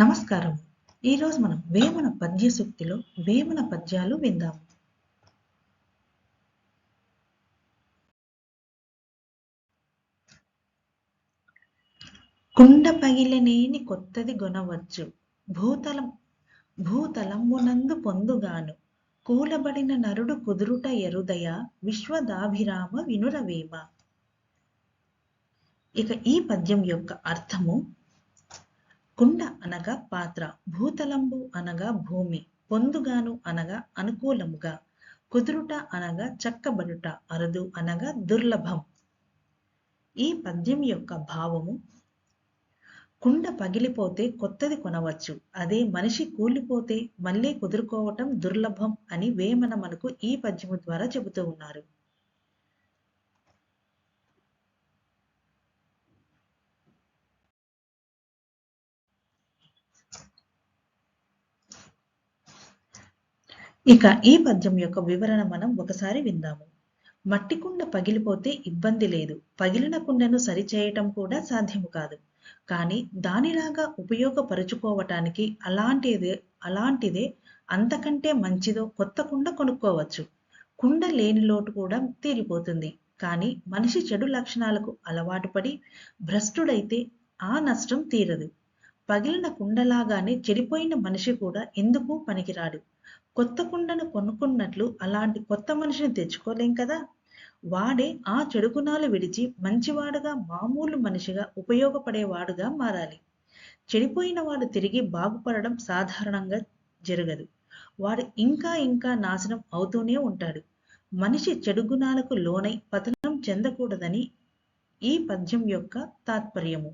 నమస్కారం. ఈరోజు మనం వేమన పద్య సూక్తిలో వేమన పద్యాలు విందాం. కుండ పగిలనేని కొత్తది గొనవచ్చు. భూతలం భూతలంబునందు పొందుగాను. కూలబడిన నరుడు కుదురుట ఎరుదయ విశ్వదాభిరామ వినురవేమ. ఇక ఈ పద్యం యొక్క అర్థము కుండ అనగా పాత్ర భూతలంబు అనగా భూమి పొందుగాను అనగా అనుకూలముగా కుదురుట అనగా చక్కబడుట అరుదు అనగా దుర్లభం. ఈ పద్యం యొక్క భావము కుండ పగిలిపోతే కొత్తది కొనవచ్చు అదే మనిషి కూలిపోతే మళ్ళీ కుదురుకోవటం దుర్లభం అని వేమన మనకు ఈ పద్యము ద్వారా చెబుతూ ఉన్నారు. ఇక ఈ పద్యం యొక్క వివరణ మనం ఒకసారి విందాము. మట్టి కుండ పగిలిపోతే ఇబ్బంది లేదు. పగిలిన కుండను సరిచేయటం కూడా సాధ్యము కాదు. కానీ దానిలాగా ఉపయోగపరుచుకోవటానికి అలాంటిదే అలాంటిదే అంతకంటే మంచిదో కొత్త కుండ కొనుక్కోవచ్చు. కుండ లేని లోటు కూడా తీరిపోతుంది. కానీ మనిషి చెడు లక్షణాలకు అలవాటు పడి భ్రష్టుడైతే ఆ నష్టం తీరదు. పగిలిన కుండలాగానే చెడిపోయిన మనిషి కూడా ఎందుకు పనికిరాడు? కొత్త కుండను కొనుక్కున్నట్లు అలాంటి కొత్త మనిషిని తెచ్చుకోలేం కదా? వాడే ఆ చెడు గుణాలు విడిచి మంచివాడుగా మామూలు మనిషిగా ఉపయోగపడేవాడుగా మారాలి. చెడిపోయిన వాడు తిరిగి బాగుపడడం సాధారణంగా జరగదు. వాడు ఇంకా ఇంకా నాశనం అవుతూనే ఉంటాడు. మనిషి చెడు గుణాలకు లోనై పతనం చెందకూడదని ఈ పద్యం యొక్క తాత్పర్యము.